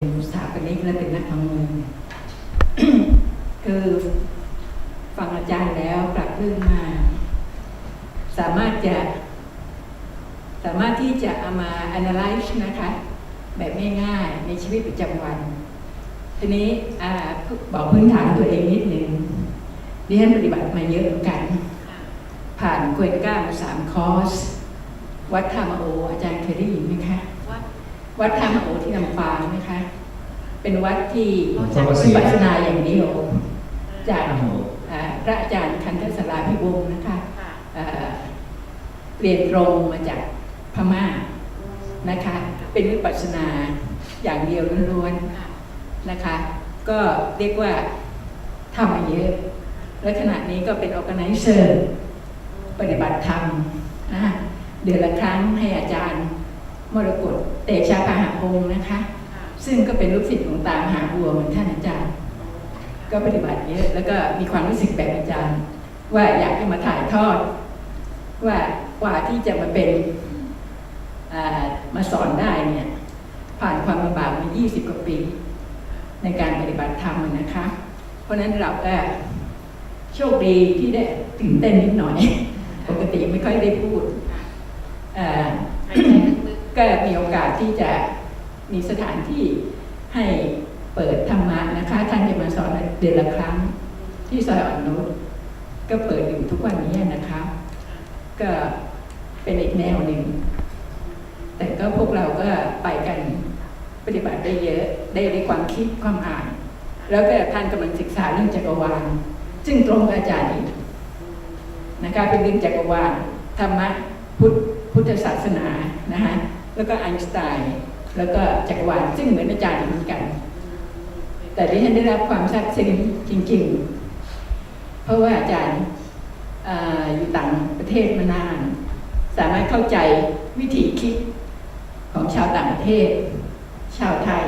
เป็นสถาปนิกและเป็นนักการเมืองคือฟังอาจารย์แล้วปรับเรื่องมา สามารถจะ สามารถที่จะเอามา analyze นะคะ แบบง่ายๆในชีวิตประจำวัน ทีนี้บอกพื้นฐานตัวเองนิดหนึ่งดิฉันปฏิบัติมาเยอะเหมือนกัน ผ่านเกวนก้ามาสามคอร์ส วัดธรรมโอ อาจารย์เคยได้ยินไหมคะวัด วัดธรรมโอที่ลำปางนะคะ เป็นวัดที่อ๋อจากวิปัสสนาอย่างเดียวจากอ่าพระอาจารย์คันธสลาพิวงศ์นะคะค่ะเอ่อเรียนตรงมาจากพม่านะคะ เป็นวิปัสสนาอย่างเดียวล้วนค่ะๆนะคะ ก็เรียกว่าทำมาเยอะและขณะนี้ก็เป็น organizer ปฏิบัติธรรมนะคะเดือนละครั้งให้อาจารย์ มรกตเตชะพาหาพงศ์นะคะค่ะซึ่งก็เป็นลูกศิษย์ของตามหาบัวเหมือนท่านอาจารย์ ก็ปฏิบัติเยอะแล้วก็มีความรู้สึกแบบอาจารย์ ว่าอยากจะมาถ่ายทอด ว่ากว่าที่จะมาเป็นอ่ามาสอนได้เนี่ยผ่านความลำบากมา 20 กว่าปี ในการปฏิบัติธรรมนะคะ เพราะฉะนั้นเราก็โชคดีที่ได้ตื่นเต้นนิดหน่อย ปกติไม่ค่อยได้พูด กก็มีโอกาสที่จะมีสถานที่ให้เปิดธรรมะนะคะ ท่านจะมาสอนเดือนละครั้งที่ซอยอ่อนนุชก็เปิดอยู่ทุกวันนี้นะคะ ก็เป็นอีกแนวหนึ่ง แต่ก็พวกเราก็ไปกันปฏิบัติได้เยอะได้ได้ความคิดความอ่าน แล้วก็ท่านกำลังศึกษาเรื่องจักรวาลซึ่งตรงกับอาจารย์อีกนะคะเป็นเรื่องจักรวาลธรรมะพุทธพุทธศาสนานะคะ แล้วก็ไอน์สไตน์แล้วก็จักรวาลซึ่งเหมือนอาจารย์เหมือนกัน แต่ที่ฉันได้รับความซาบซึ้งจริง ๆ เพราะว่าอาจารย์เอออยู่ต่างประเทศมานาน สามารถเข้าใจวิธีคิดของชาวต่างประเทศ ชาวไทย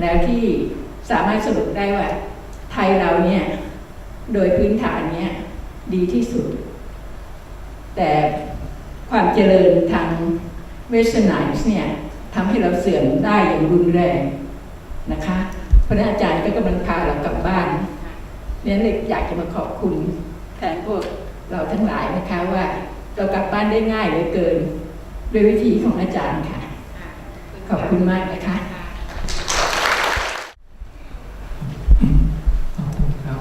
แล้วที่สามารถสรุปได้ว่า ไทยเราเนี่ยโดยพื้นฐานเนี่ยดีที่สุด แต่ความเจริญทาง เวสไนส์เนี่ยทำให้เราเสื่อมได้อย่างรุนแรงนะคะเพราะฉะนั้นอาจารย์ก็กำลังพาเรากลับบ้านเนี่ยเลยอยากจะมาขอบคุณแทนพวกเราทั้งหลายนะคะว่าเรากลับบ้านได้ง่ายเหลือเกินด้วยวิธีของอาจารย์ค่ะค่ะขอบคุณมากนะคะค่ะขอบคุณครับ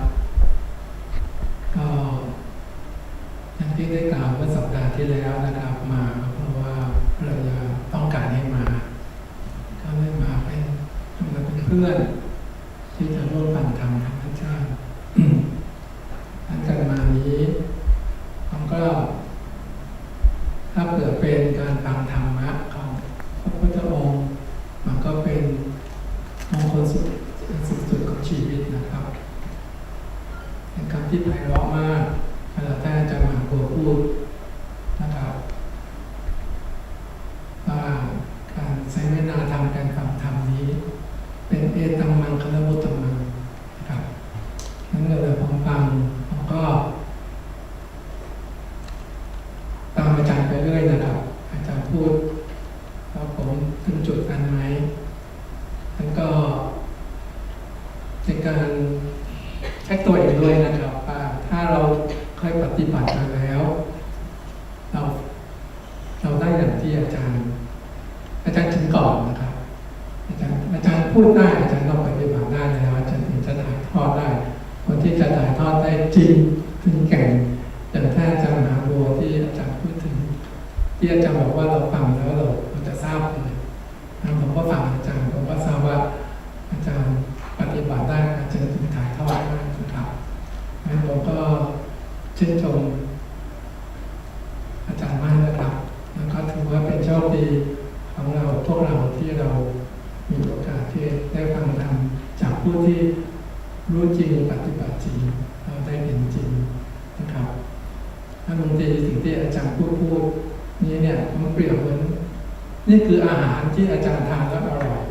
ก็อย่างที่ได้กล่าวเมื่อสัปดาห์ที่แล้วนะครับมาก็เพราะว่าภรรยาต้องการให้มา ก็เลยมาเป็นมาเป็นเพื่อนที่จะร่วมฟังธรรมของอาจารย์อันการมานี้ผมก็ ถ้าเผื่อเป็นการฟังธรรมะของพระพุทธองค์ มันก็เป็นมงคลสุดสุดสุดของชีวิตนะครับ เป็นคำที่ไพเราะมากเวลาท่นอาจารย์มหาโพธิ์พูดนะครับว่าการใช้เวลาทำการฟังธรรมนี้ เป็นเอตัมมังคลมุตตมังนะครับนั้นเวลาผมฟังผมก็ ตามอาจารย์ไปเรื่อยนะครับ อาจารย์พูดว่าผมถึงจุดนั้นไหมแล้วก็ในการเช็คตัวเองด้วยนะครับว่าถ้าเราเคยปฏิบัติมาแล้ว เราเราได้อย่างที่อาจารย์ อาจารย์ถึงก่อนนะครับอาจารย์อาจารย์พูดได้อาจารย์ต้องปฏิบัติได้แล้วอาจารย์ถึงจะถ่ายทอดได้ คนที่จะถ่ายทอดได้จริงถึงแก่งอย่างท่านอาจารย์มหาบัวที่อาจารย์พูดถึง ที่อาจารย์บอกว่าเราฟังแล้วเราเราจะทราบเลยนะผมก็ฟังอาจารย์ผมก็ทราบว่าอาจารย์ปฏิบัติได้อาจารย์ถึงถ่ายทอดได้นะครับงั้นผมก็ ชื่นชมอาจารย์มากนะครับ แล้วก็ถือว่าเป็นโชคดีของเราพวกเราที่เรามีโอกาสที่ได้ฟังธรรมจากผู้ที่รู้จริงปฏิบัติจริงเราได้เห็นจริงนะครับถ้าบางทีสิ่งที่อาจารย์พูดพูดนี้เนี่ยมันเปรียบเหมือนนี่คืออาหารที่อาจารย์ทานแล้วอร่อย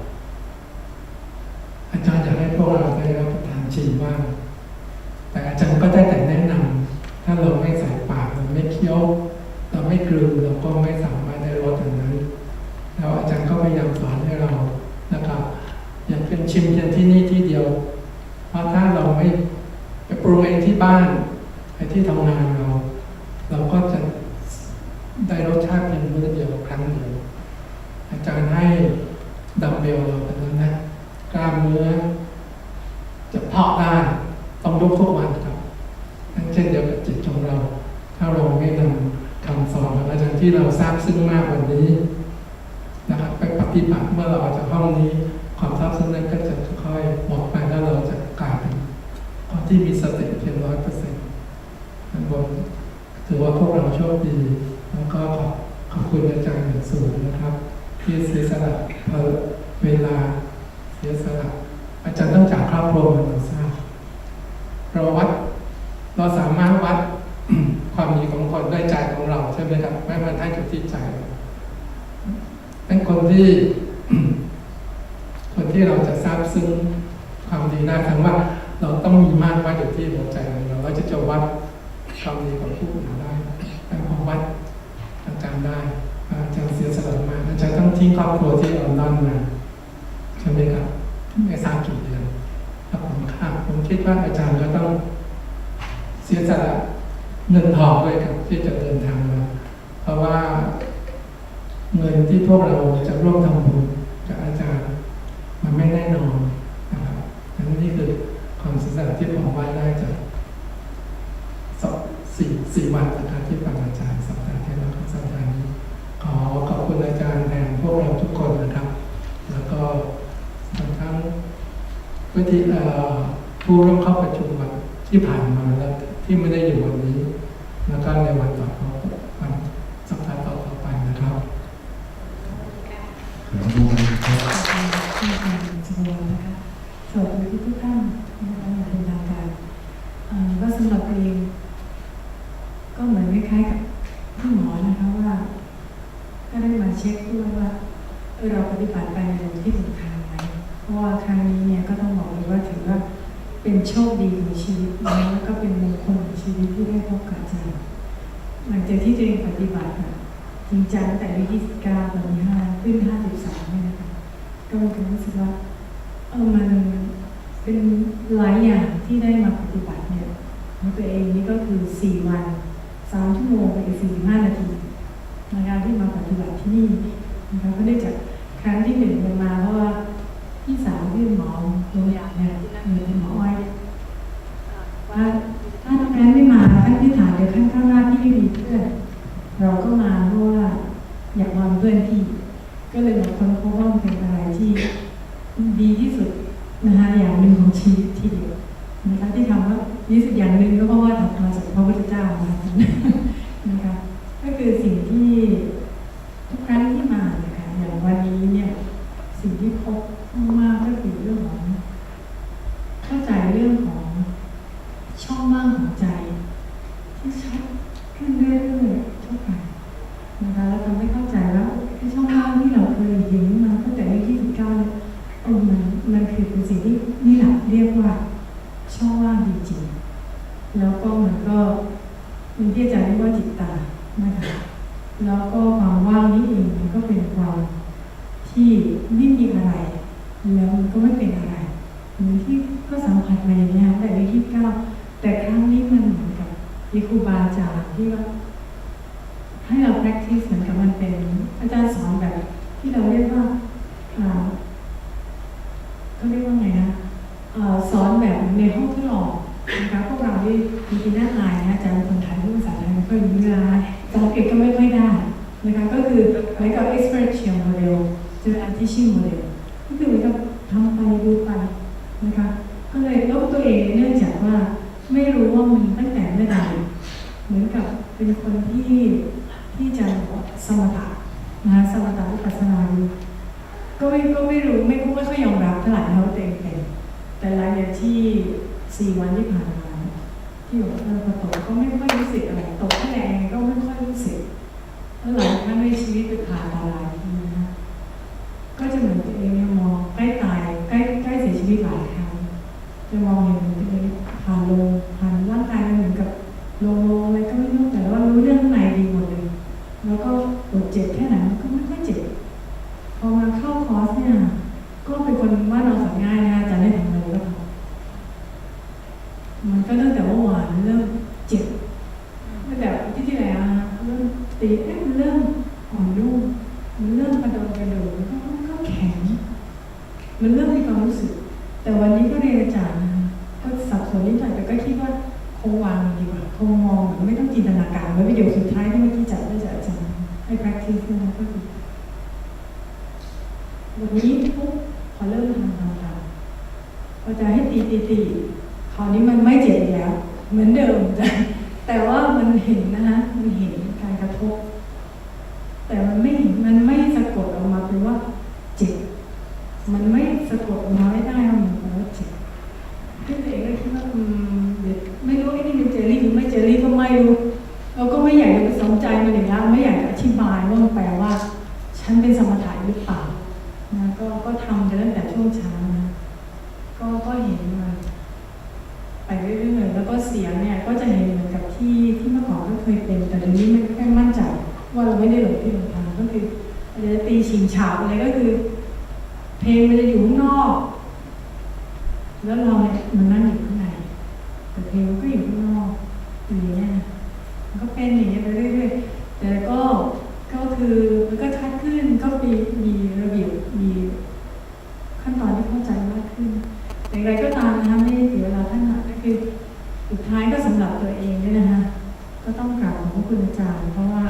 อาจารย์อยากให้พวกเราได้รับประทานชิมบ้าง แต่อาจารย์ก็ได้แต่แนะนำถ้าเราไม่ใส่ปากเราไม่เคี้ยว เราไม่กลืนเราก็ไม่สามารถได้รสอย่างนั้น แล้วอาจารย์ก็พยายามสอนให้เรานะครับ อาจารย์ให้ดัมเบลเราเป็นนั้นนะกล้ามเนื้อ จะเพาะได้ต้องยกทุกวันครับนั่นเช่นเดียวกับจิตของเรา ถ้าเราไม่นำคำสอนของอาจารย์ที่เราทราบซึ้งมากวันนี้นะครับไปปฏิบัติเมื่อเราออกจากห้องนี้ ความทราบซึ้งนั้นก็จะค่อยหมดไปแล้วเราจะกลายเป็นคนที่มีสติเพียงร้อยเปอร์เซ็นต์บนถือว่าพวกเราโชคดี แล้วก็ขอบขอบคุณอาจารย์อย่างสูงนะครับ ที่เสียสละเวลา อาจารย์ต้องจากครอบครัวมันเราทราบเราวัดเราสามารถวัดความดีของคนด้วยใจของเราใช่ไหมครับไม่มันให้กับที่ใจเราเป็นคนที่ คนที่เราจะทราบซึ้งความดีได้ทั้งว่า เราต้องมีมากไว้อยู่ที่หัวใจของเราเราจะจะวัดความดีของผู้อื่นได้แต่พอวัดอาจารย์ได้อาจารย์เสียสละมากอาจารย์ต้องทิ้งครอบครัวที่ลอนดอนมาใช่ไหมครับไม่ทราบกี่เดือนครับผม คิดว่าอาจารย์ก็ต้องเสียสละเงินทองด้วยครับที่จะเดินทางมาเพราะว่าเงินที่พวกเราจะร่วมทำบุญกับอาจารย์ มันไม่แน่นอนนะครับอันนี้คือความเสียสละที่ผมว่าได้จากสองสี่สี่วันนะครับที่ฟังอาจารย์สัปดาห์ที่แล้วสัปดาห์นี้ขอขอบคุณอาจารย์แทนพวกเราทุกคนนะครับ แล้วก็ทั้งวิธีเอ่อ ผู้ร่วมเข้าประชุมวันที่ผ่านมาแล้วที่ไม่ได้อยู่วันนี้ แล้วก็ในวันต่อไปวันสัปดาห์ต่อๆไปนะครับขอบคุณครับที่ทางจังหวัดนะคะสวัสดีทุกท่านนะคะอย่างเป็นทางการก็สำหรับเองก็เหมือนคล้ายๆกับพี่หมอนะคะว่าก็ได้มาเช็คด้วยว่าเออเราปฏิบัติไปในที่ถูกทางไหมเพราะว่าครั้งนี้ เป็นโชคดีของชีวิตนะแล้วก็เป็นมงคลของชีวิตที่ได้พบกับอาจารย์หลังจากที่ตัวเองปฏิบัติอะจริงจังแต่อายุ29ตอนนี้5ขึ้น 53เนี่ยนะคะก็มีความรู้สึกว่าเออมันเป็นหลายอย่างที่ได้มาปฏิบัติเนี่ยของตัวเองนี่ก็คือสี่วันสามชั่วโมงไปอีกสี่ห้านาทีในการที่มาปฏิบัติที่นี่นะคะก็ได้จากครั้งที่หนึ่งมันมาเพราะว่า พี่สาวที่นหมอโรงพยาบาลเนี่ยเออเป็นหมออ้อยว่าถ้าน้องแอนไม่มาท่านที่ถามเดี๋ยวขั้นข้างหน้าที่ไม่มีเพื่อนเราก็มาเพราะว่าอยากมาเป็นเพื่อนพี่ ก็เลยมาค้นพบว่ามันเป็นอะไรที่ดีที่สุดนะคะอย่างหนึ่งของชีวิตทีเดียวนะคะที่ทำว่าดีสุดอย่างหนึ่งก็เพราะว่าทำมาจากพระพุทธเจ้ามานะคะก็คือสิ่งที่ทุกครั้งที่มานะคะอย่างวันนี้เนี่ยสิ่งที่พบ มากๆก็คือเรื่องของ เข้าใจเรื่องของช่องว่างของใจ ที่ชัดขึ้นเรื่อยๆทุกวันนะคะแล้วทำให้เข้าใจแล้วไอ้ช่องว่างที่เราเคยเห็นมาตั้งแต่อายุ29เนี่ยเออมันมันคือเป็นสิ่งที่นี่แหละเรียกว่า ช่องว่างจริงๆแล้วก็มันก็มันที่อาจารย์เรียกว่าจิตตานะคะแล้วก็ความว่างนี้เองมันก็เป็นความที่ไม่มีอะไร แล้วมันก็ไม่เป็นอะไรเหมือนที่ก็สัมผัสมาอย่างนี้ยแต่อายุ29แต่ครั้งนี้มันเหมือนกับมีครูบาอาจารย์ที่ว่าให้เรา practice เหมือนกับมันเป็นอาจารย์สอนแบบ ที่เราเรียกว่าเขาเรียกว่าไงนะอสอนแบบในห้องทดลองนะคะพวกเราที่มีที่น่าอายนะอาจารย์คนไทยพูดภาษาไทยไม่ค่อยรู้เรื่องภาษาอังกฤษก็ไม่ค่อยได้นะคะก็คือเหมือนกับ experiential model จะเป็น teaching model ก็คือเหมือนกับทำไปดูไปนะคะก็เลยลบตัวเองเนื่องจากว่าไม่รู้ว่ามันตั้งแต่เมื่อใดเหมือนกับเป็นคนที่ ที่จะสมถะนะคะสมถะวิปัสสนาอยู่ก็ไม่ก็ไม่รู้ไม่ไม่ค่อยยอมรับเท่าไหร่นะว่าตัวเองเป็นแต่หลังจากที่สี่วันที่ผ่านมาที่บอกว่าเออพอตกก็ไม่ค่อยรู้สึกอะไรตกแค่แรงก็ไม่ค่อยรู้สึกแล้วหลายครั้งในชีวิตไปผ่านอะไรนะคะก็จะเหมือนตัวเองเนี่ยมองใกล้ตายใกล้ใกล้เสียชีวิตหลายครั้งจะมองเห็นตัวเองผ่านลงผ่านร่างกายมันเหมือนกับลงลงอะไรก็ไม่รู้แต่ว่ารู้เรื่องข้างในดีหมดเลย แล้วก็ปวดเจ็บแค่ไหนมันก็ไม่ค่อยเจ็บ พอมาเข้าคอร์สเนี่ย ก็เป็นคนว่าเราสอนง่ายนะอาจารย์ได้ทำอะไรก็ทำมันก็ตั้งแต่เมื่อวานเริ่มเจ็ บตั้งแต่ที่ที่แล้วนะเริ่มตีเอ๊ะมันเริ่มอ่อนนุ่ม ปีวันนี้ปุ๊บพอเริ่มทำทำทำพอจะให้ตีตีตีคราวนี้มันไม่เจ็บอีกแล้ว เหมือนเดิมจ้ะ แต่ว่ามันเห็นนะคะมันเห็นการกระทบ แต่มันไม่เห็นมันไม่สะกดออกมาเป็นว่าเจ็บมันไม่สะกดออก จจะตีชิงฉาบอะไรก็คือ เพลงมันจะอยู่ข้างนอก แล้วเราเนี่ยมันนั่งอยู่ข้างในแต่เพลงก็อยู่ข้างนอกอย่างเงี้ยมันก็เป็นอย่างนี้ยไปเรื่อยๆแต่ก็ก็คือมันก็ชัดขึ้นก็มีมีระเบียบมีขั้นตอนที่เข้าใจมากขึ้นอย่างไรก็ตามนะคะไม่เสียเวลาท่านหนักก็คือสุดท้ายก็สำหรับตัวเองด้วยนะคะก็ต้องกราบขอบพระคุณอาจารย์ เพราะว่า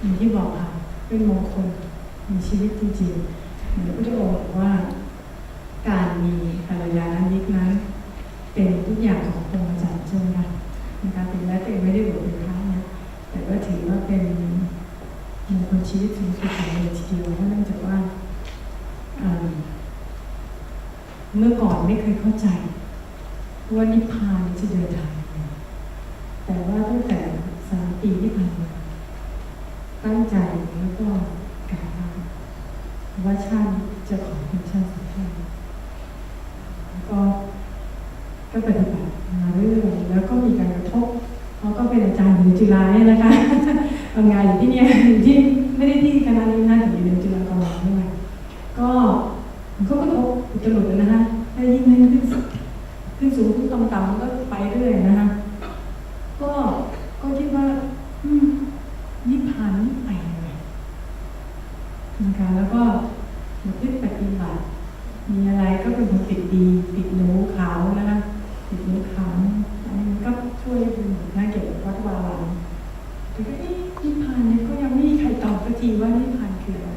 อย่างที่บอกค่ะเป็นมงคล ในชีวิตจริงๆเหมือนพระพุทธองค์บอกว่า การมีภรรยานั้นนิดนั้น เป็นทุกอย่างของพระอาจารย์ใช่ไหมคะนะคะถึงแม้ตัวเองไม่ได้บวชเป็นพระนะแต่ก็ถือว่าเป็นมงคลชีวิตสูงสุดของเราทีเดียวเพราะเนื่องจากว่าเมื่อก่อนไม่เคยเข้าใจว่านิพพานจะเดินทางยังไงแต่ว่าตั้งแต่สามปีที่ผ่านมาตั้งใจแล้วก็ ว่าว่าชาติจะขอเป็นชาติสุดท้ายแล้วก็ก็ปฏิบัติมาเรื่อยๆแล้วก็มีการกระทบเขาก็เป็นอาจารย์อยู่จุฬาเนี่ยนะคะทำงานอยู่ที่เนี่ยอยู่ที่ไม่ได้ที่คณะนี้นะแต่อยู่ในจุฬาตลอดด้วยก็มันก็กระทบอุตลุดนะคะได้ยิ่งขึ้นขึ้นสูงขึ้นต่ำต่ำมันก็ไปเรื่อยนะคะก็ก็คิดว่า อืมนิพพานนี่ไปยังไงนะคะแล้วก็มาพึ่งปฏิบัติ มีอะไรก็เป็นคนติดดี ติดหนูขาวนะคะติดหนูขาวอันนี้มันก็ช่วยเป็นเหมือนน่าเกี่ยวกับวัดวาลานแต่ก็เอ๊ะนิพพานเนี่ยก็ยังไม่มีใครตอบสักทีว่านิพพานคืออะไร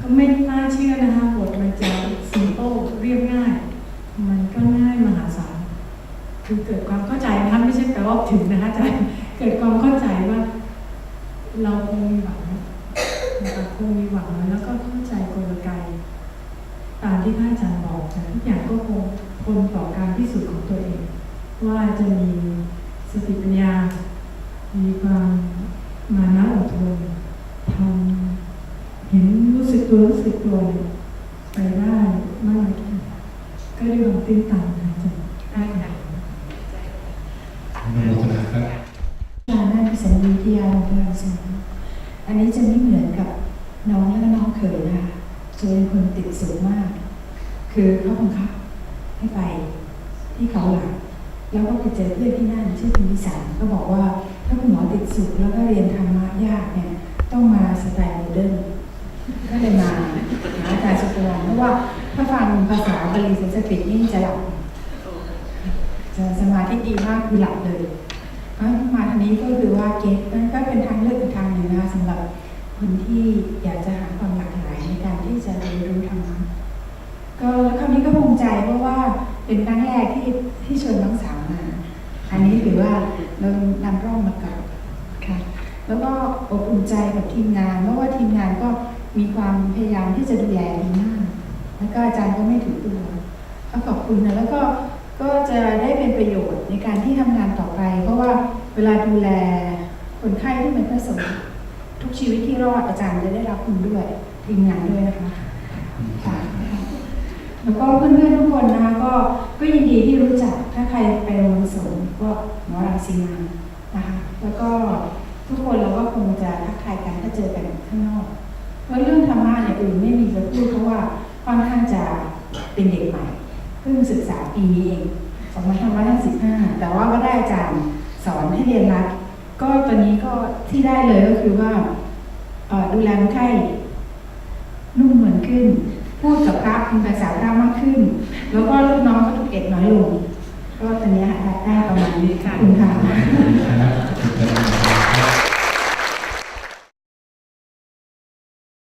ก็ไม่น่าเชื่อนะคะบทมันจะสิมโตเรียบง่าย มันก็ง่ายมหาศาล คือเกิดความเข้าใจนะคะไม่ใช่แปลว่าถึงนะคะอาจารย์เกิดความเข้าใจว่า เราคงมีหวังนะคะคงมีหวังแล้วก็เข้าใจกลไกตามที่พระอาจารย์บอกแต่ทุกอย่างก็คงคงต่อการพิสูจน์ของตัวเอง ว่าจะมีสติปัญญา มีความมานะอดทนทำเห็นรู้สึกตัวรู้สึกตัวไปได้มากแค่ไหนก็ด้วยความตื้นตันนะจ๊ะได้ค่ะ อนุโมทนาครับ การด้านพิสัญญวิทยาโรงพยาบาลสนามอันนี้ จะไม่เหมือนกับน้องและน้องเขยนะคะจะเป็นคนติดสูงมาก คือเขาบังคับให้ไปที่เขาหลักแล้วก็ไปเจอเพื่อนที่นั่นชื่อคุณวิสารก็บอกว่าถ้าคุณหมอติดสูงแล้วก็เรียนธรรมะยากเนี่ยต้องมาสไตล์โมเดิร์นก็เลยมาหาอาจารย์สุกรเพราะว่าถ้าฟังภาษาบาลีสันสกฤตนี่จะหลับจะสมาธิดีมากคือหลับเลยมาทางนี้ก็คือว่าเกตนั่นก็เป็นทางเลือกอีกทางหนึ่งนะคะสำหรับ คนที่อยากจะหาความหลากหลายในการที่จะเรียนรู้ธรรมะก็แล้วคราวนี้ก็ภูมิใจเพราะว่าเป็นครั้งแรกที่ที่เชิญน้องสาวมา อันนี้ถือว่าเรานำร่องมาก่อนค่ะ แล้วก็อบอุ่นใจกับทีมงานเพราะว่าทีมงานก็มีความพยายามที่จะดูแลดีมาก แล้วก็อาจารย์ก็ไม่ถือตัวก็ขอบคุณนะแล้วก็ก็จะได้เป็นประโยชน์ในการที่ทำงานต่อไป เพราะว่าเวลาดูแลคนไข้ที่เป็นพระสงฆ์ ทุกชีวิตที่รอดอาจารย์จะได้รับคุณด้วยทีมงานด้วยนะคะค่ะแล้วก็เพื่อนๆทุกคนนะคะก็ก็ยินดีที่รู้จักถ้าใครไปโรงเรียนสงฆ์ก็หมอรังสีมานะคะแล้วก็ทุกคนเราก็คงจะทักทายกันถ้าเจอกันข้างนอกเพราะเรื่องธรรมะเนี่ยอื่นไม่มีจะพูดเพราะว่าค่อนข้างจะเป็นเด็กใหม่เพิ่งศึกษาปีนี้เอง2555แต่ว่าก็ได้อาจารย์สอนให้เรียนรัด ก็ตอนนี้ก็ที่ได้เลยก็คือว่าเอ่อดูแลคนไข้นุ่มนวลขึ้น พูดกับพระเป็นภาษาพระมากขึ้น แล้วก็ลูกน้องก็ถูกเอ็ดน้อยลง ก็ตอนนี้ได้ประมาณนี้ค่ะขอบคุณค่ะครับ